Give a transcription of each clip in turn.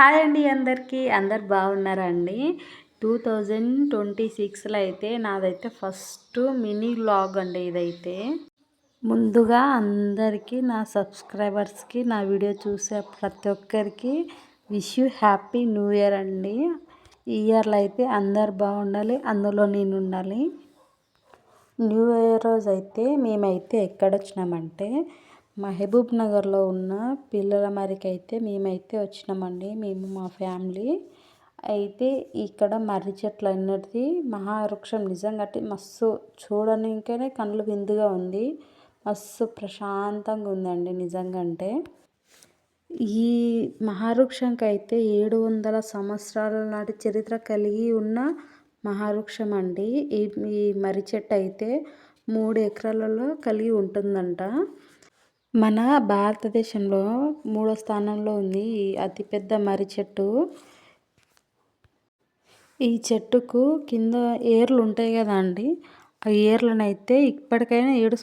Hi అండి అందరికీ. అందరు బాగున్నారా అండి? టూ థౌజండ్ ట్వంటీ సిక్స్లో అయితే నాదైతే ఫస్ట్ మినీ వ్లాగ్ అండి ఇదైతే. ముందుగా అందరికీ నా సబ్స్క్రైబర్స్కి నా వీడియో చూసే ప్రతి ఒక్కరికి wish you happy new year అండి. ఈ ఇయర్లో అయితే అందరు బాగుండాలి అందులో నేను ఉండాలి. న్యూ ఇయర్ రోజు అయితే మేమైతే ఎక్కడొచ్చినామంటే మహబూబ్ నగర్లో ఉన్న పిల్లల మరికైతే మేమైతే వచ్చినామండి మేము మా ఫ్యామిలీ. అయితే ఇక్కడ మర్రి చెట్లు అన్నది మహావృక్షం నిజంగా మస్తు చూడడానికనే కళ్ళు విందుగా ఉంది. మస్తు ప్రశాంతంగా ఉందండి నిజంగా అంటే. ఈ మహావృక్షంకి అయితే ఏడు వందల సంవత్సరాల నాటి చరిత్ర కలిగి ఉన్న మహావృక్షం అండి ఈ ఈ మర్రి చెట్టు అయితే మూడు ఎకరాలలో కలిగి ఉంటుందంట. మన భారతదేశంలో మూడో స్థానంలో ఉంది ఈ అతిపెద్ద మర్రి చెట్టు. ఈ చెట్టుకు కింద ఏర్లు ఉంటాయి కదా అండి? ఆ ఏర్లను అయితే ఇప్పటికైనా ఏడు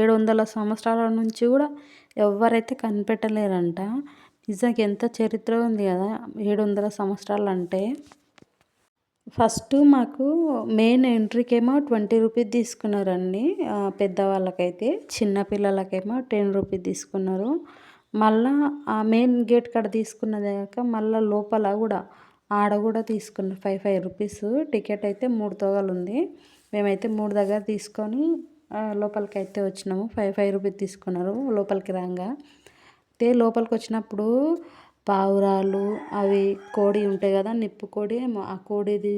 ఏడు వందల సంవత్సరాల నుంచి కూడా ఎవరైతే కనిపెట్టలేరంట. నిజంగా ఎంత చరిత్ర ఉంది కదా ఏడు వందల సంవత్సరాలు అంటే ఫస్ట్ మాకు మెయిన్ ఎంట్రీకేమో ట్వంటీ రూపీస్ తీసుకున్నారండి పెద్దవాళ్ళకైతే. చిన్నపిల్లలకేమో టెన్ రూపీస్ తీసుకున్నారు. మళ్ళా ఆ మెయిన్ గేట్ కాడ తీసుకున్నదాక మళ్ళీ లోపల కూడా ఆడ కూడా తీసుకున్నారు ఫైవ్ ఫైవ్ రూపీస్. టికెట్ అయితే మూడు తోగలు ఉంది. మేమైతే మూడు దగ్గర తీసుకొని లోపలికి అయితే వచ్చినాము. ఫైవ్ ఫైవ్ రూపీస్ తీసుకున్నారు లోపలికి రాగా. అయితే లోపలికి వచ్చినప్పుడు పావురాలు అవి కోడి ఉంటాయి కదా నిప్పు కోడి. ఆ కోడిది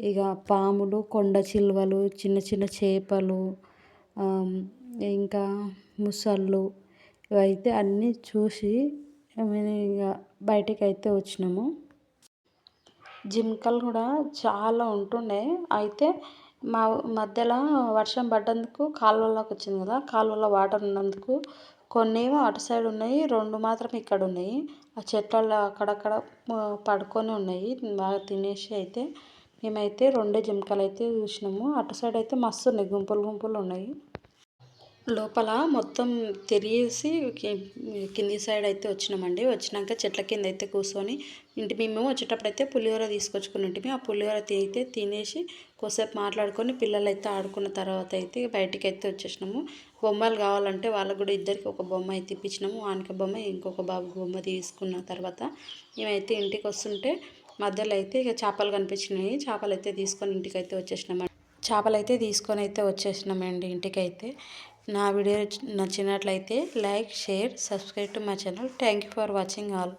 ఇక పాములు కొండ చిలువలు చిన్న చిన్న చేపలు ఇంకా ముసళ్ళు ఇవైతే అన్నీ చూసి ఇక బయటికి అయితే వచ్చినాము. జింకలు కూడా చాలా ఉంటుండే. అయితే మా మధ్యలో వర్షం పడ్డందుకు కాలువలోకి వచ్చింది కదా కాలువలో వాటర్ ఉన్నందుకు కొన్నేమో అటు సైడ్ ఉన్నాయి రెండు మాత్రం ఇక్కడ ఉన్నాయి ఆ చెట్లల్లో అక్కడక్కడ పడుకొని ఉన్నాయి. బాగా తినేసి అయితే మేమైతే రెండే జింకలు అయితే చూసినాము. అటు సైడ్ అయితే మస్తు ఉన్నాయి గుంపులు గుంపులు ఉన్నాయి. లోపల మొత్తం తిరిగేసి కింది సైడ్ అయితే వచ్చినామండి. వచ్చినాక చెట్ల కింద అయితే కూర్చొని ఇంటి మేము వచ్చేటప్పుడు అయితే పులిహోర తీసుకొచ్చుకుని ఉంటే ఆ పులిహోర అయితే తినేసి కొద్దిసేపు మాట్లాడుకొని పిల్లలు అయితే ఆడుకున్న తర్వాత అయితే బయటికి అయితే వచ్చేసినాము. బొమ్మలు కావాలంటే వాళ్ళకు కూడా ఇద్దరికి ఒక బొమ్మ అయితే ఇప్పించినాము. ఆనక బొమ్మ ఇంకొక బాబు బొమ్మ తీసుకున్న తర్వాత మేమైతే ఇంటికి వస్తుంటే మధ్యలో అయితే ఇక చేపలు కనిపించినాయి. చేపలు అయితే తీసుకొని ఇంటికి అయితే వచ్చేసినామండి. చేపలు అయితే తీసుకొని అయితే వచ్చేసినామండి ఇంటికైతే. నా వీడియో నచ్చినట్లయితే like share subscribe to my channel. Thank you for watching all.